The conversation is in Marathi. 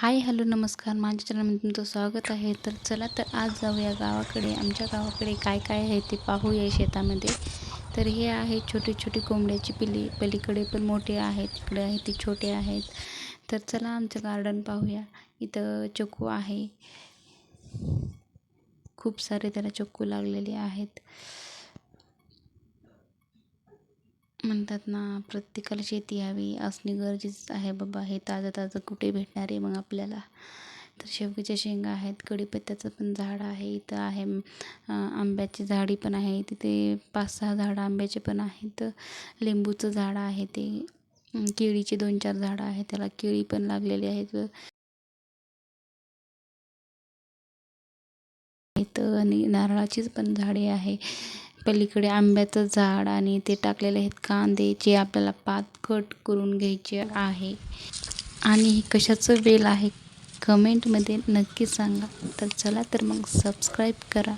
हाय हॅलो नमस्कार. माझ्या चॅनलमध्ये तुमचं स्वागत आहे. तर चला तर आज जाऊया गावाकडे. आमच्या गावाकडे काय काय आहे ते पाहूया शेतामध्ये. तर हे आहे छोटी छोटी कोंबड्याची पिल्ली पलीकडे पण मोठे आहेत तिकडे आहे ती छोटे आहेत. तर चला आमचं गार्डन पाहूया. इथं चक्कू आहे. खूप सारे त्याला चक्कू लागलेले आहेत. म्हणतात ना प्रत्येकाला शेती हवी असणे गरजेचं आहे बाबा हे ताजं ताजं कुठे भेटणार आहे मग आपल्याला? तर शेवग्याच्या शेंगा आहेत कढीपत्त्याचं पण झाड आहे इथं आहे आंब्याची झाडी पण आहे तिथे पाच सहा झाडं आंब्याचे पण आहेत लिंबूचं झाड आहे ते केळीचे दोन चार झाडं आहेत त्याला केळी पण लागलेली आहेत. इथं आणि नारळाचीच पण झाडे आहे. पलीकडे आंब्याचं झाड आणि ते टाकलेले आहेत कांदे जे आपल्याला पात कट करून घ्यायचे आहे. आणि हे कशाचं वेल आहे? कमेंटमध्ये नक्की सांगा. तर चला तर मग सबस्क्राईब करा.